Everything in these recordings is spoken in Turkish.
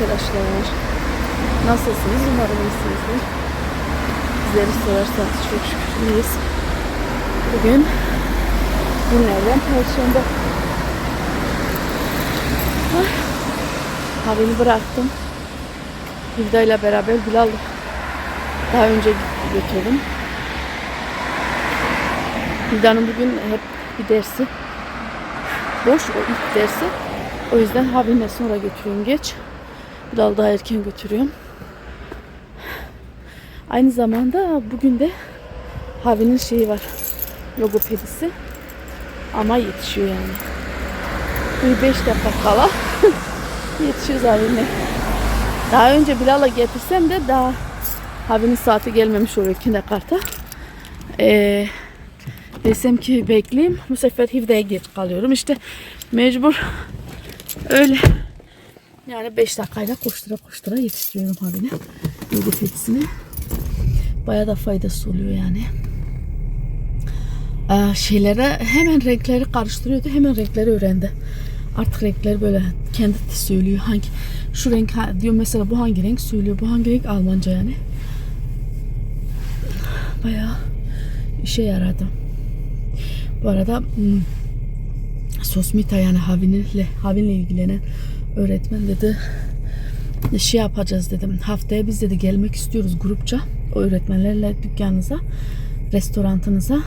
arkadaşlar. Nasılsınız? Umarım iyisinizdir. Bizleri sorarsanız çok şükür iyiyiz. Bugün günlerden Perşembe. Ah, Havini bıraktım. Hilda ile beraber Bilal daha önce götürdüm. Hilda'nın bugün hep bir dersi boş o ilk dersi. O yüzden Havin'le sonra götürüyorum geç. Bilal daha erken götürüyorum. Aynı zamanda bugün de Havin'in şeyi var. Logopedisi. Ama yetişiyor yani. Bir 5 dakika kala yetişiyoruz Havin'le. Daha önce Bilal'a getirsem de daha Havin'in saati gelmemiş oluyor kindergarten'a. Ee, desem ki bekleyeyim. Bu sefer Hivde'ye geç kalıyorum. İşte mecbur öyle. Yani 5 dakikayla koştura koştura yetiştiriyorum Havin'i. Logopedisini. Bayağı da faydası oluyor yani. Ee, şeylere hemen renkleri karıştırıyordu. Hemen renkleri öğrendi. Artık renkleri böyle kendi söylüyor. Hangi şu renk diyor mesela bu hangi renk söylüyor. Bu hangi renk Almanca yani. Bayağı işe yaradı. Bu arada hmm, Sosmita yani Havin'le Havin'le ilgilenen öğretmen dedi şey yapacağız dedim. Haftaya biz dedi gelmek istiyoruz grupça. O öğretmenlerle dükkanınıza, restorantınıza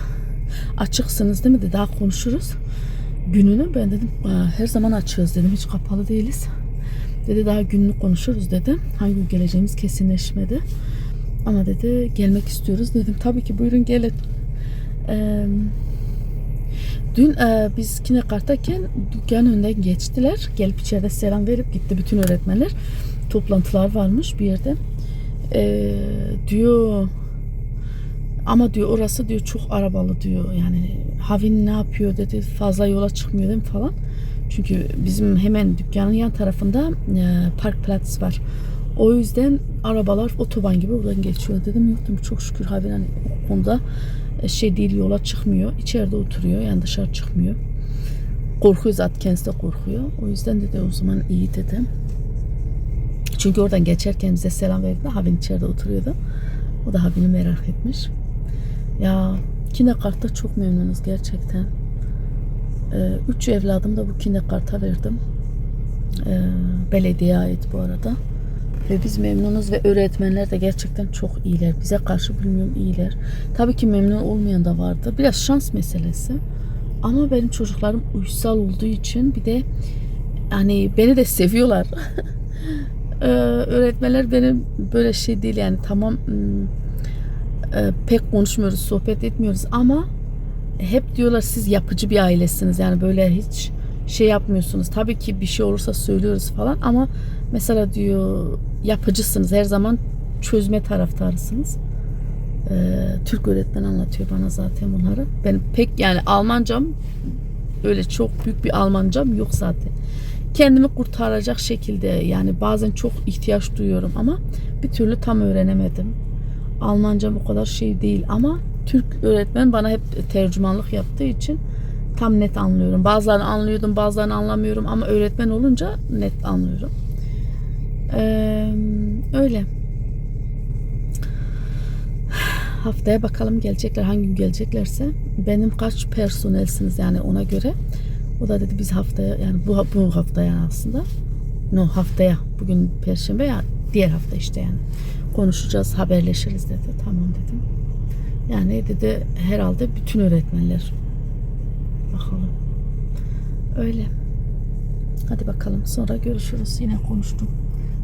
açıksınız değil mi dedi. Daha konuşuruz. Gününü ben dedim "Aa, her zaman açığız dedim. Hiç kapalı değiliz. Dedi daha gününü konuşuruz dedi. Hangi gün geleceğimiz kesinleşmedi. Ama dedi gelmek istiyoruz dedim. Tabii ki buyurun gelin. Eee Dün e, biz Kinekart'tayken dükkanın önünden geçtiler. Gelip içeride selam verip gitti bütün öğretmenler. Toplantılar varmış bir yerde. E, diyor ama diyor orası diyor çok arabalı diyor. Yani Havin ne yapıyor dedi. Fazla yola çıkmıyor değil mi falan. Çünkü bizim hemen dükkanın yan tarafında e, park plats var. O yüzden arabalar otoban gibi buradan geçiyor dedim. Yok dedim çok şükür Havin hani o konuda şey değil yola çıkmıyor. İçeride oturuyor yani dışarı çıkmıyor. Korkuyor zaten kendisi de korkuyor. O yüzden dedi o zaman iyi dedim. Çünkü oradan geçerken bize selam verdi. Havin içeride oturuyordu. O da Havin'i merak etmiş. Ya Kinekart'ta çok memnunuz gerçekten. Ee, üç evladım da bu Kinekart'a verdim. Ee, belediyeye ait bu arada. Ve biz memnunuz ve öğretmenler de gerçekten çok iyiler. Bize karşı bilmiyorum iyiler. Tabii ki memnun olmayan da vardı. Biraz şans meselesi. Ama benim çocuklarım uysal olduğu için bir de hani beni de seviyorlar. Ee, öğretmenler benim böyle şey değil yani tamam hmm, e, pek konuşmuyoruz, sohbet etmiyoruz ama hep diyorlar siz yapıcı bir ailesiniz. Yani böyle hiç şey yapmıyorsunuz. Tabii ki bir şey olursa söylüyoruz falan ama mesela diyor yapıcısınız. Her zaman çözme taraftarısınız. Ee, Türk öğretmen anlatıyor bana zaten bunları. Benim pek yani Almancam öyle çok büyük bir Almancam yok zaten. Kendimi kurtaracak şekilde yani bazen çok ihtiyaç duyuyorum ama bir türlü tam öğrenemedim. Almancam o kadar şey değil ama Türk öğretmen bana hep tercümanlık yaptığı için tam net anlıyorum. Bazılarını anlıyordum, bazılarını anlamıyorum ama öğretmen olunca net anlıyorum. Ee, öyle. Haftaya bakalım gelecekler hangi gün geleceklerse. Benim kaç personelsiniz yani ona göre. O da dedi biz haftaya yani bu, bu haftaya aslında. No haftaya. Bugün perşembe ya diğer hafta işte yani. Konuşacağız, haberleşiriz dedi. Tamam dedim. Yani dedi herhalde bütün öğretmenler. Bakalım. Öyle. Hadi bakalım. Sonra görüşürüz. Yine konuştum.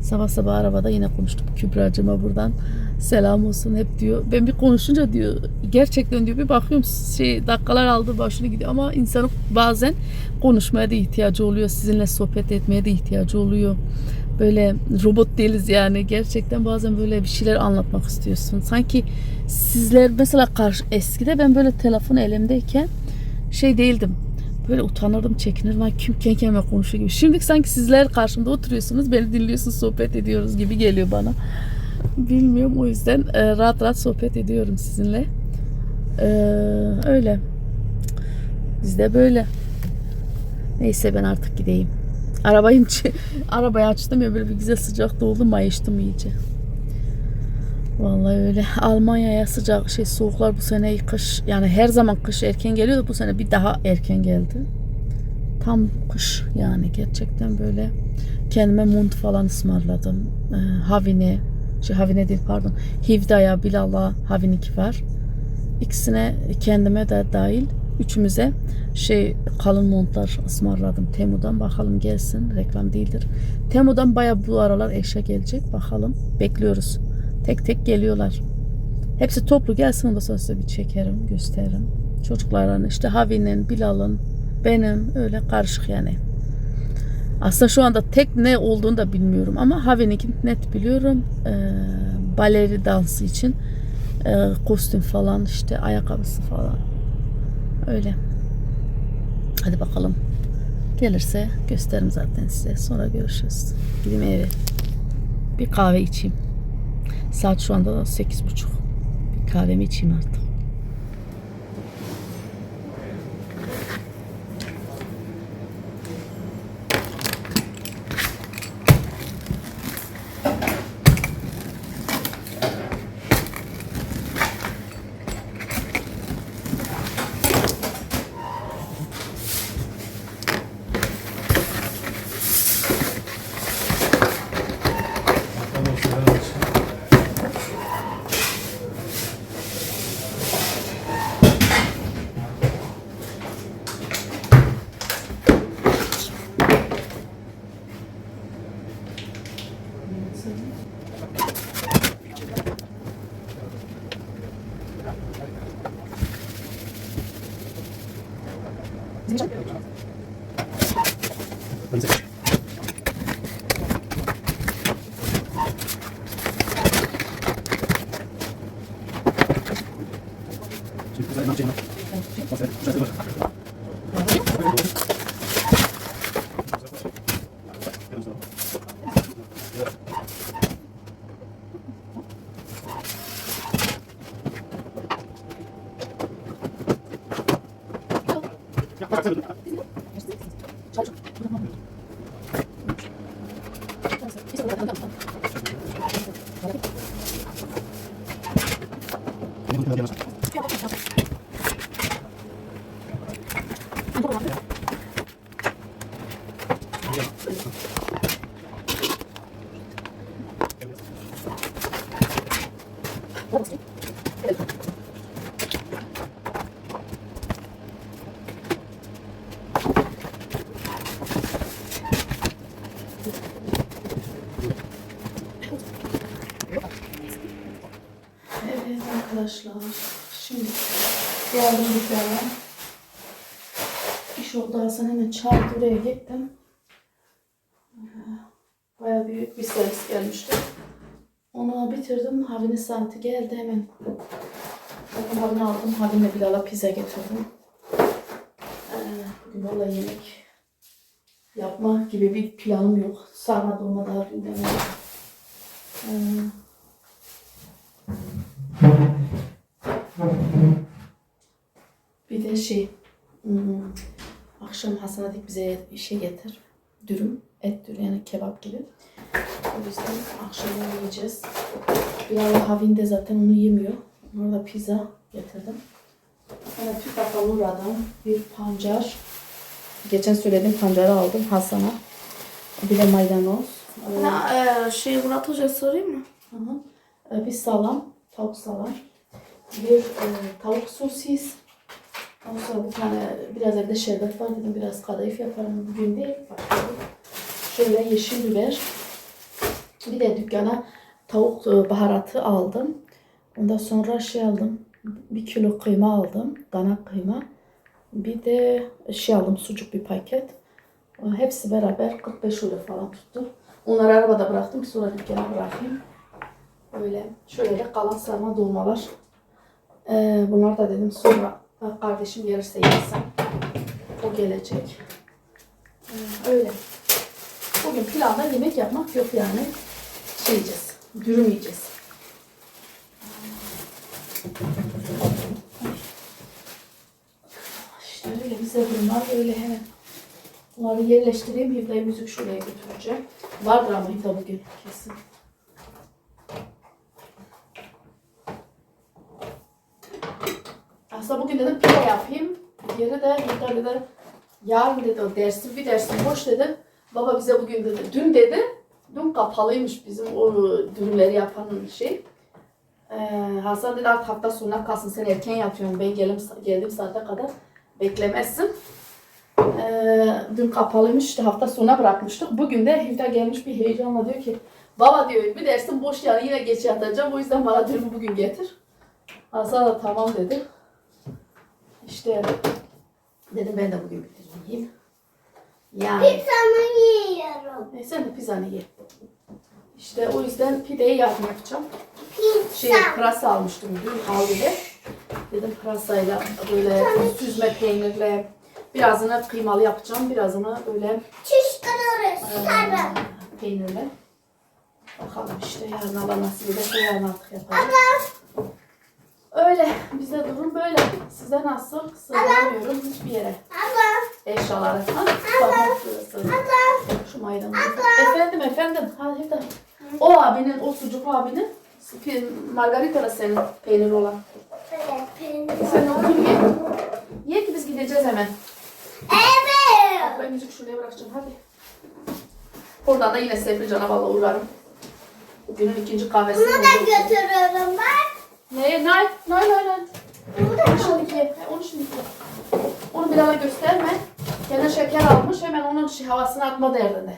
Sabah sabah arabada yine konuştum. Kübra'cıma buradan selam olsun hep diyor. Ben bir konuşunca diyor gerçekten diyor bir bakıyorum şey dakikalar aldı başını gidiyor ama insanın bazen konuşmaya da ihtiyacı oluyor. Sizinle sohbet etmeye de ihtiyacı oluyor. Böyle robot değiliz yani. Gerçekten bazen böyle bir şeyler anlatmak istiyorsun. Sanki sizler mesela karşı eskide ben böyle telefon elimdeyken şey değildim. Böyle utanırdım, çekinirdim. Ay kim kendi kendime konuşuyor gibi. Şimdi sanki sizler karşımda oturuyorsunuz, beni dinliyorsunuz, sohbet ediyoruz gibi geliyor bana. Bilmiyorum o yüzden e, rahat rahat sohbet ediyorum sizinle. E, öyle. Bizde böyle. Neyse ben artık gideyim. Arabayı, arabayı açtım ya böyle bir güzel sıcak doldu mayıştım iyice. Vallahi öyle. Almanya'ya sıcak şey soğuklar bu sene kış yani her zaman kış erken geliyordu bu sene bir daha erken geldi. Tam kış yani gerçekten böyle kendime mont falan ısmarladım. Ee, Havine, şey Havine değil pardon. Hivda'ya, Bilal'a Havinik var. İkisine kendime de dahil üçümüze şey kalın montlar ısmarladım Temu'dan. Bakalım gelsin. Reklam değildir. Temu'dan baya bu aralar eşya gelecek. Bakalım. Bekliyoruz. Tek tek geliyorlar. Hepsi toplu gelsin ondan sonra bir çekerim, gösteririm. Çocukların işte Havi'nin, Bilal'ın, benim öyle karışık yani. Aslında şu anda tek ne olduğunu da bilmiyorum ama Havi'ninki net biliyorum. Ee, baleri dansı için e, kostüm falan işte ayakkabısı falan. Öyle. Hadi bakalım. Gelirse gösteririm zaten size. Sonra görüşürüz. Gideyim eve. Bir kahve içeyim. Saat şu anda da sekiz buçuk. Bir kahvemi içeyim artık. Geldim dükkana. İş oldu Hasan hemen çağırdı buraya gittim. Baya büyük bir servis gelmişti. Onu bitirdim. Havine saati geldi hemen. Bakın havine aldım. Havine Bilal'a pizza getirdim. Ee, bugün vallahi yemek yapma gibi bir planım yok. Sarma dolma daha dünden şey, hmm, akşam Hasan dedik bize şey getir, dürüm, et dürüm yani kebap gibi. O yüzden akşam yiyeceğiz. Bilal Havin de zaten onu yemiyor. Ona da pizza getirdim. Sonra Türk Akalura'dan bir pancar. Geçen söylediğim pancarı aldım Hasan'a. Bir de maydanoz. Ee, Ha, e, şey Murat Hoca sorayım mı? Hı hı. Ee, Bir salam, tavuk salam. Bir e, tavuk sosis. Ondan sonra bir tane biraz evde şerbet var dedim biraz kadayıf yaparım bugün değil. Şöyle yeşil biber. Bir de dükkana tavuk e, baharatı aldım. Ondan sonra şey aldım. Bir kilo kıyma aldım. Dana kıyma. Bir de şey aldım sucuk bir paket. E, Hepsi beraber 45 euro falan tuttu. Onları arabada bıraktım sonra dükkana bırakayım. Öyle. Şöyle kalan sarma dolmalar. Ee, bunlar da dedim sonra ha, kardeşim gelirse yersem. O gelecek. Öyle. Bugün planda yemek yapmak yok yani. Şey yiyeceğiz. Dürüm yiyeceğiz. İşte öyle bize durumlar öyle hemen. Bunları yerleştireyim. Hivda'yı müzik şuraya götüreceğim. Vardır ama Hivda bugün kesin. Aslında bugün dedim pide yapayım. Geri de Hivda dedi yarın dedi o dersin bir dersin boş dedi. Baba bize bugün dedi. Dün dedi. Dün kapalıymış bizim o dürümleri yapan şey. Ee, Hasan dedi artık hafta sonuna kalsın sen erken yatıyorsun. Ben gelim, geldiğim saate kadar beklemezsin. Ee, dün kapalıymış hafta sonuna bırakmıştık. Bugün de Hivda gelmiş bir heyecanla diyor ki Baba diyor bir dersin boş yarın yine geç yatacağım. O yüzden bana dürümü bugün getir. Hasan da tamam dedi. İşte dedim ben de bugün bitireyim. Yani. Pizzamı yiyorum. E, sen de pizzanı ye. İşte o yüzden pideyi yarın yapacağım. Şey, Pizza. pırasa almıştım dün havluya. Dedim pırasayla böyle süzme peynirle birazını kıymalı yapacağım. Birazını böyle Çıştırırız. e, Sarı. peynirle. Bakalım işte yarın Allah nasip ederse yarın artık yaparım. Öyle. Bize durum böyle. Size nasıl? Sığdıramıyorum hiçbir yere. Abla. Eşyaları. Ha? Tamam. şurası. Şu maydanozu. Efendim efendim. Hadi de. O abinin, o sucuk abinin. Margarita da senin peynir olan. Böyle peynir. Sen onu ye. Ye ki biz gideceğiz hemen. Evet. Ben müzik şuraya bırakacağım hadi. Oradan da yine Sefrican'a valla uğrarım. Günün ikinci kahvesini Bunu da buldum. götürüyorum bak. Ne? Nay, nay, nay, nay. Bunu da Onu şimdi ye. he, Onu şimdi ye. Onu Bilal'a gösterme. Gene şeker almış. Hemen onun şey, havasını atma derdinde.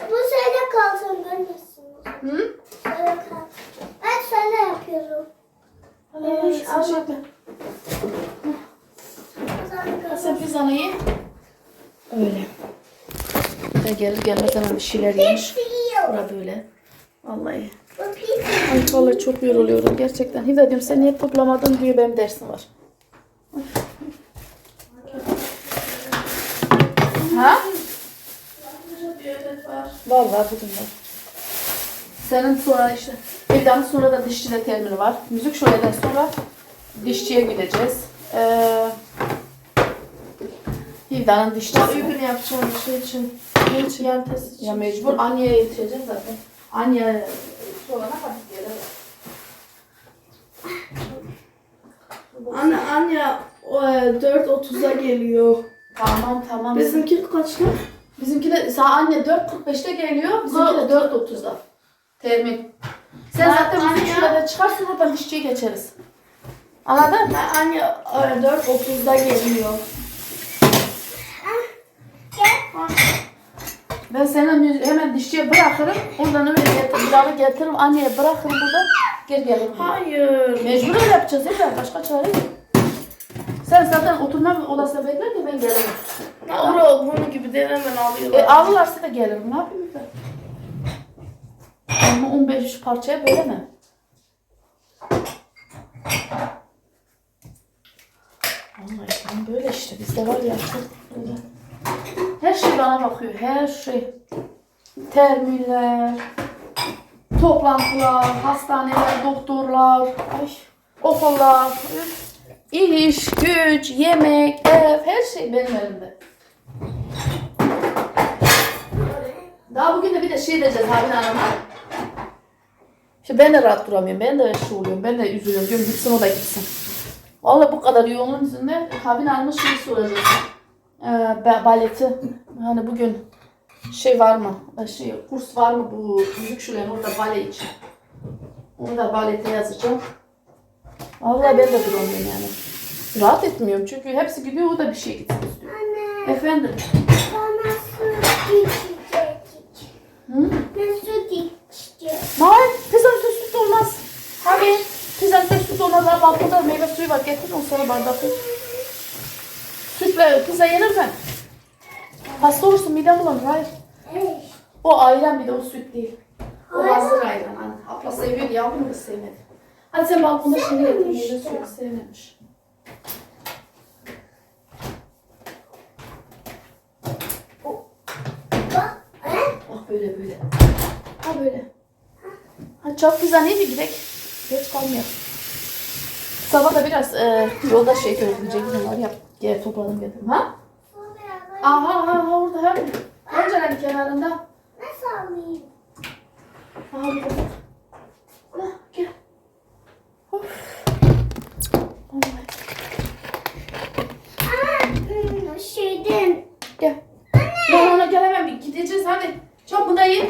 Bu şöyle kalsın görmüyorsunuz. Hı? Şöyle kalsın. Ben şöyle yapıyorum. Evet, sen şey yapma. Sen pizzanı ye. Öyle. De gelir gelmez hemen bir şeyler yemiş. Bura böyle. Vallahi. Ay vallahi çok yoruluyorum gerçekten. Diyorum sen niye toplamadın diyor benim dersim var. Ha? Var bugün var. Senin sonra işte evden sonra da dişçide termini var. Müzik şöleden sonra dişçiye gideceğiz. Ee, Hilda'nın dişçisi. Uygun yapacağım bir şey için. Ne için? Yan test için. Ya mecbur anneye yetişeceğim zaten. Anne olana kadar gelir. Anne anne o, e, 4.30'da geliyor. Tamam tamam. Bizimki kaçta? Bizimki de sa anne 4.45'te geliyor. Bizimki de 4.30'da. Termin. Sen Ben- zaten anne- bizim şurada çıkarsın oradan dişçiye geçeriz. Anladın? Ben anne e, 4.30'da geliyor. Ben seni hemen dişçiye bırakırım. Oradan öyle getir, pilavı getiririm. Anneye bırakırım burada. Gel gelirim. Hayır. Mecbur öyle yapacağız mi? Başka çare yok. Sen zaten oturma odasında bekle de ben gelirim. Ya Uro bunu gibi denemen alıyorlar. E alırlarsa da gelirim. Ne yapayım ben? Ama 15 parçaya bölemem. Vallahi böyle işte bizde var ya çok bakıyor. Her şey. Terminler, toplantılar, hastaneler, doktorlar, ay, okullar, iş, güç, yemek, ev, her şey benim elimde. Daha bugün de bir de şey diyeceğiz Havin Hanım'a. İşte ben de rahat duramıyorum. Ben de şey oluyorum. Ben de üzülüyorum. Diyorum gitsin o da gitsin. Vallahi bu kadar yoğunluğun yüzünde Havin Hanım'a şey soracağız. Ba- baleti. Hani bugün şey var mı? Ee, Şey, kurs var mı bu müzik şulerin orada bale için? Onu da balete yazacağım. Vallahi ben de duramıyorum yani. Rahat etmiyorum çünkü hepsi gidiyor o da bir şey gitsin istiyor. Anne Efendim? bana su içecek. Hı? Ben su içeceğim. Hayır, pizzanın süt olmaz. Abi, pizzanın olmaz. Abi meyve suyu var. Getir onu sana bardakta. Sütle pizza yenir mi? Hasta olursun, midem bulanır. Hayır. O ayran bir de o süt değil. O hazır ayran. Anne. Abla seviyor ablam da sevmedi. Hadi sen balkonda şimdi getir. Meyve suyu sevmemiş. Bak böyle böyle. Ha böyle. Hadi çabuk pizza neydi gidelim. Geç kalmayalım. Sabah da biraz e, yolda şey görülecek var ya. Gel topladım getirdim. Ha? Aha aha aha hem pencerenin kenarında. Nasıl alayım? Aha burada. Ah, gel. Of. Şeyden. Gel. Ben ona gelemem. Bir Gideceğiz hadi. Çok bu da yiyin.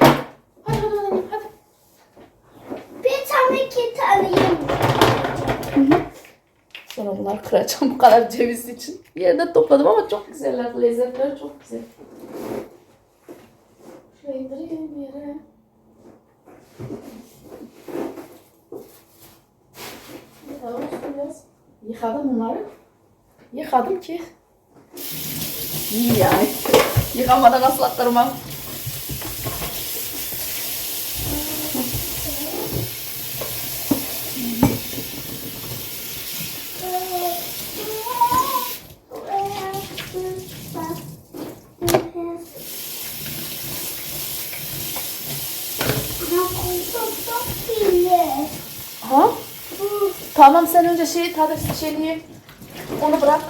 Hadi hadi hadi. hadi. Bir tane alayım. Sonra bunları kıracağım bu kadar ceviz için. Yerde topladım ama çok güzeller. Lezzetleri çok güzel. Şuraya indireyim yere. Yıkadım bunları. Yıkadım ki. İyi yani. Yıkamadan asla kırmam. Ha? Tamam sen önce şeyi tadı şeyliği onu bırak.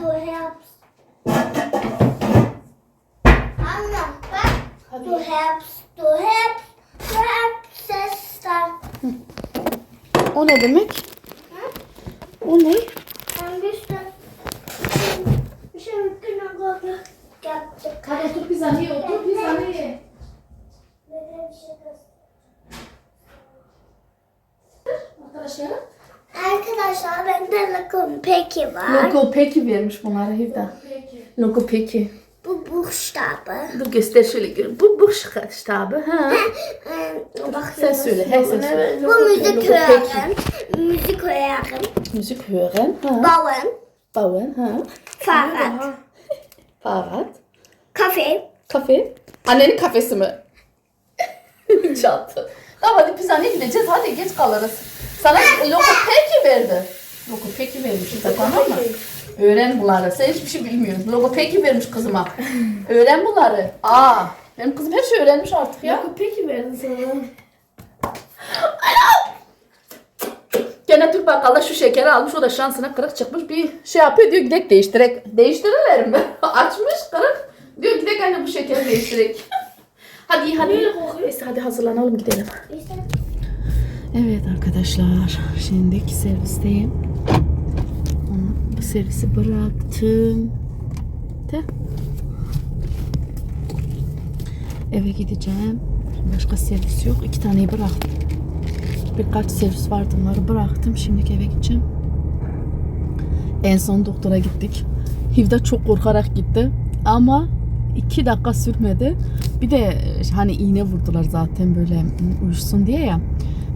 Du Herbst. Anna, was? Hadi. Du Herbst, du Herbst, du Herbstester. O ne demek? O ne? Dann bist du schon genau gehabt. Hadi otur bir saniye otur bir saniye. Arkadaşlar. Arkadaşlar bende lokum peki var. Logo peki vermiş bunlara Hivda. Logo peki. Bu buchstabe. Dur göster şöyle görün. Bu bu ştabı ha. Sen söyle. He sen söyle. Bu müzik hören. Müzik hören. Müzik hören. Ha. Bauen. Bauen. Ha. Fahrrad. Fahrrad. Kaffee. Kafe. Annenin kafesi mi? Çattı. Tamam hadi pizzaneye gideceğiz. Hadi geç kalırız. Sana logo peki verdi. Logo peki vermiş. tamam mı? Öğren bunları. Sen hiçbir şey bilmiyorsun. Logo peki vermiş kızıma. Öğren bunları. Aa, benim kızım her şeyi öğrenmiş artık ya. Yok peki verdin sana. Gene Türk bakkalda şu şekeri almış. O da şansına kırık çıkmış. Bir şey yapıyor diyor gidek değiştirek. Değiştirirler mi? Açmış kırık. Diyor gidek anne bu şekeri değiştirek. hadi iyi hadi. Neyse hadi hazırlanalım gidelim. Evet arkadaşlar, şimdiki servisteyim. Bu servisi bıraktım. De. Eve gideceğim. Başka servis yok. İki taneyi bıraktım. Birkaç servis vardı onları bıraktım. Şimdi eve gideceğim. En son doktora gittik. Hivda çok korkarak gitti. Ama iki dakika sürmedi. Bir de e, hani iğne vurdular zaten böyle uyuşsun diye ya.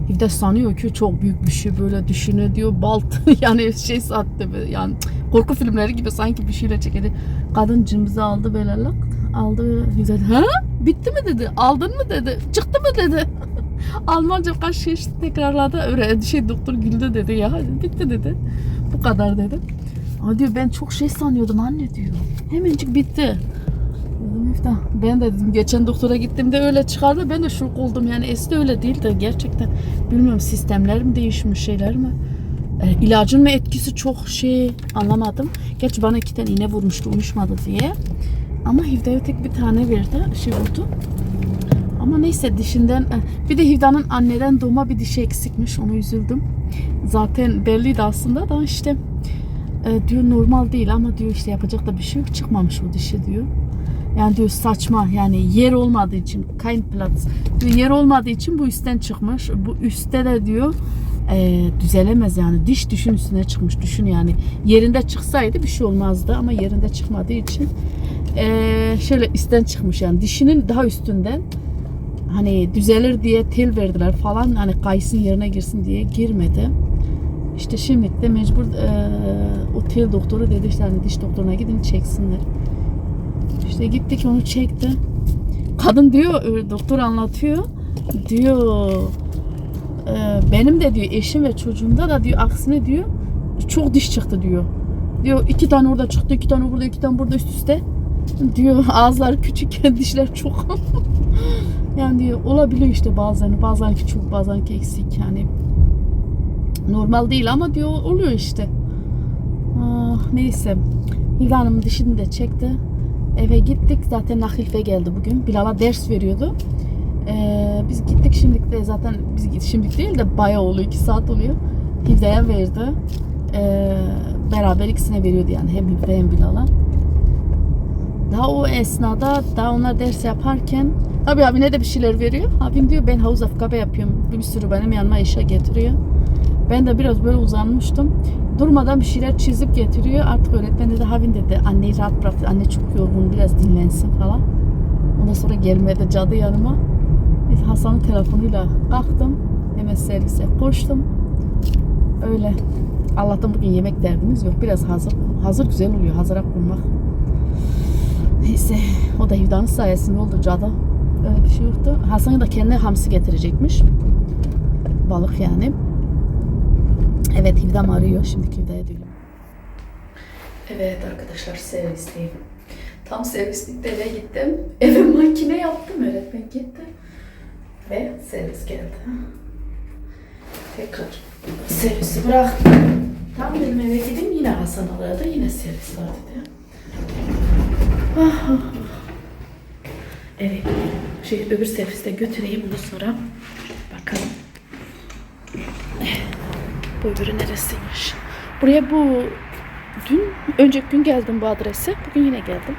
Bir sanıyor ki çok büyük bir şey böyle düşünüyor diyor balt yani şey sattı yani korku filmleri gibi sanki bir şeyle çekedi. Kadın cımbızı aldı böyle lak aldı güzel ha bitti mi dedi aldın mı dedi çıktı mı dedi. Almanca kaç şey tekrarladı öyle şey doktor güldü dedi ya bitti dedi bu kadar dedi. Aa diyor ben çok şey sanıyordum anne diyor. Hemencik bitti. Dedim Miftah, ben de dedim geçen doktora gittiğimde öyle çıkardı. Ben de şok oldum yani esti öyle değil de gerçekten bilmiyorum sistemler mi değişmiş şeyler mi? E, ilacın mı etkisi çok şey anlamadım. Gerçi bana iki tane iğne vurmuştu uyuşmadı diye. Ama Hivda'ya tek bir tane verdi şey vurdu. Ama neyse dişinden e, bir de Hivda'nın anneden doğma bir dişi eksikmiş onu üzüldüm. Zaten belliydi aslında da işte e, diyor normal değil ama diyor işte yapacak da bir şey yok çıkmamış o dişi diyor. Yani diyor saçma yani yer olmadığı için kein Platz. Diyor yer olmadığı için bu üstten çıkmış. Bu üstte de diyor e, düzelemez yani. Diş dişin üstüne çıkmış. Düşün yani. Yerinde çıksaydı bir şey olmazdı ama yerinde çıkmadığı için e, şöyle üstten çıkmış yani. Dişinin daha üstünden hani düzelir diye tel verdiler falan hani kaysın yerine girsin diye girmedi. İşte şimdi de mecbur e, o tel doktoru dedi işte hani diş doktoruna gidin çeksinler. İşte gittik onu çekti. Kadın diyor ö- doktor anlatıyor. Diyor e, benim de diyor eşim ve çocuğumda da diyor aksine diyor çok diş çıktı diyor. Diyor iki tane orada çıktı, iki tane burada, iki tane burada üst üste. Diyor ağızları küçük, dişler çok. yani diyor olabiliyor işte bazen, bazenki çok, bazenki eksik yani. Normal değil ama diyor oluyor işte. Ah, neyse. Hilda Hanım dişini de çekti. Eve gittik. Zaten Nahilfe geldi bugün. Bilal'a ders veriyordu. Ee, biz gittik şimdilik de zaten biz şimdilik değil de bayağı oluyor. iki saat oluyor. Hilda'ya verdi. Ee, beraber ikisine veriyordu yani. Hem Hilda hem Bilal'a. Daha o esnada daha onlar ders yaparken tabii abine de bir şeyler veriyor. Abim diyor ben havuz afkabe yapıyorum. Bir sürü benim yanıma işe getiriyor. Ben de biraz böyle uzanmıştım. Durmadan bir şeyler çizip getiriyor. Artık öğretmen dedi Havin dedi anneyi rahat bırak. Anne çok yorgun biraz dinlensin falan. Ondan sonra gelmedi cadı yanıma. Hasan'ın telefonuyla kalktım. Hemen servise koştum. Öyle. Allah'tan bugün yemek derdimiz yok. Biraz hazır. Hazır güzel oluyor. Hazıra kurmak. Neyse. O da Hüda'nın sayesinde oldu cadı. Öyle bir şey yoktu. Hasan da kendi hamsi getirecekmiş. Balık yani. Evet Hivdam arıyor. Şimdi Hivda'ya diyorum. Evet arkadaşlar servisteyim. Tam servislikte eve gittim. Eve makine yaptım. Öğretmen gitti. Ve servis geldi. Tekrar servisi bıraktım. Tam dedim eve gideyim yine Hasan aradı. Yine servis var dedi. Evet. Şey, öbür serviste götüreyim ondan sonra bakalım. Bu öbürü neresiymiş? Buraya bu dün, önceki gün geldim bu adrese. Bugün yine geldim.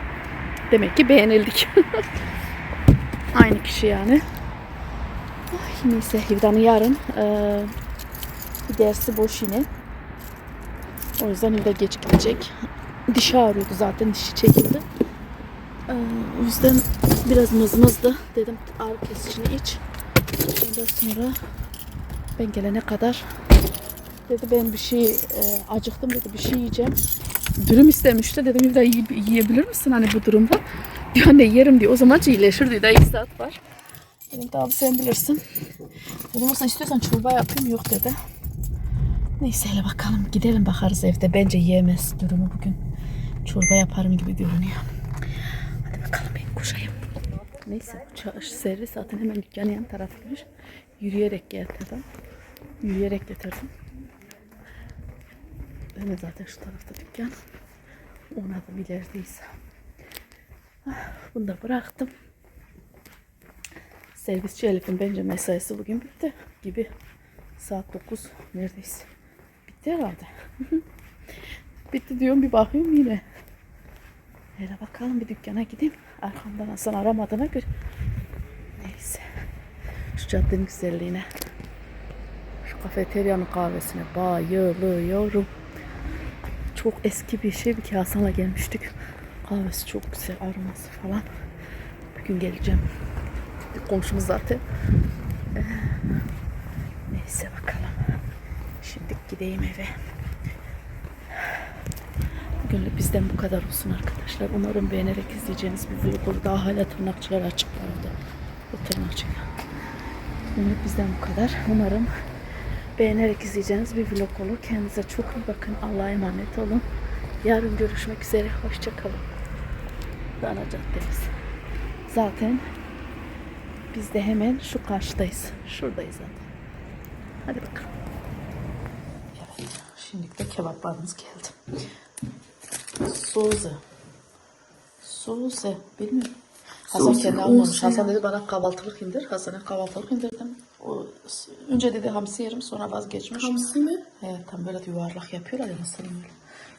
Demek ki beğenildik. Aynı kişi yani. Ay, neyse Hivdan'ın yarın bir dersi boş yine. O yüzden Hivda geç gidecek. Dişi ağrıyordu zaten dişi çekildi. Eee, o yüzden biraz mızmızdı. Dedim ağrı kesicini iç. Ondan sonra ben gelene kadar dedi ben bir şey e, acıktım dedi bir şey yiyeceğim. Dürüm istemişti dedim bir yi- yiyebilir misin hani bu durumda? Diyor anne yerim diyor o zaman iyileşir diyor daha iki saat var. Dedim tamam sen bilirsin. Dedim olsa istiyorsan çorba yapayım yok dedi. Neyse hele bakalım gidelim bakarız evde bence yiyemez durumu bugün. Çorba yaparım gibi görünüyor. Koşayım. Neyse çağış servis zaten hemen dükkanın yan tarafıymış. Yürüyerek getirdim. Yürüyerek getirdim. Hemen zaten şu tarafta dükkan. Ona da ilerideyiz. Ah, Bunu da bıraktım. Servisçi Elif'in bence mesaisi bugün bitti gibi. Saat 9 neredeyiz? Bitti herhalde. bitti diyorum bir bakıyorum yine. Hele bakalım bir dükkana gideyim. Arkamdan Hasan aramadığına göre. Neyse. Şu caddenin güzelliğine. Şu kafeteryanın kahvesine bayılıyorum. Çok eski bir şey bir ki Hasan'la gelmiştik. Kahvesi çok güzel aroması falan. Bir gün geleceğim. Bir komşumuz zaten. Ee, Neyse bakalım. Şimdi gideyim eve. Bugünlük bizden bu kadar olsun arkadaşlar. Umarım beğenerek izleyeceğiniz bir vlog olur. Daha hala tırnakçılar açık bu arada. Bugünlük bizden bu kadar. Umarım beğenerek izleyeceğiniz bir vlog olur. Kendinize çok iyi bakın. Allah'a emanet olun. Yarın görüşmek üzere. Hoşçakalın. Dana Caddemiz. Zaten biz de hemen şu karşıdayız. Şuradayız zaten. Hadi bakalım. Evet. Şimdi de kebaplarımız geldi. Soze. Soze. Bilmiyorum. Hasan Soze, kendi almamış. Hasan dedi bana kahvaltılık indir. Hasan'a kahvaltılık indirdim. O, önce dedi hamsi yerim sonra vazgeçmiş. Hamsi mi? Evet tam böyle yuvarlak yapıyorlar ya nasıl öyle.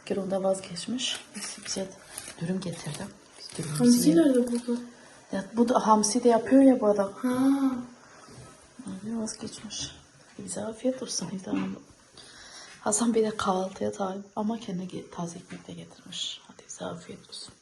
Geri onda vazgeçmiş. Biz bize dürüm getirdim. Biz dürümümüzü Hamsi nerede burada? Ya, bu da hamsi de yapıyor ya bu adam. Ha. Abi vazgeçmiş. Bize afiyet olsun Hanım. Hasan Bey de kahvaltıya tabi ama kendi taze ekmek de getirmiş. Hadi bize afiyet olsun.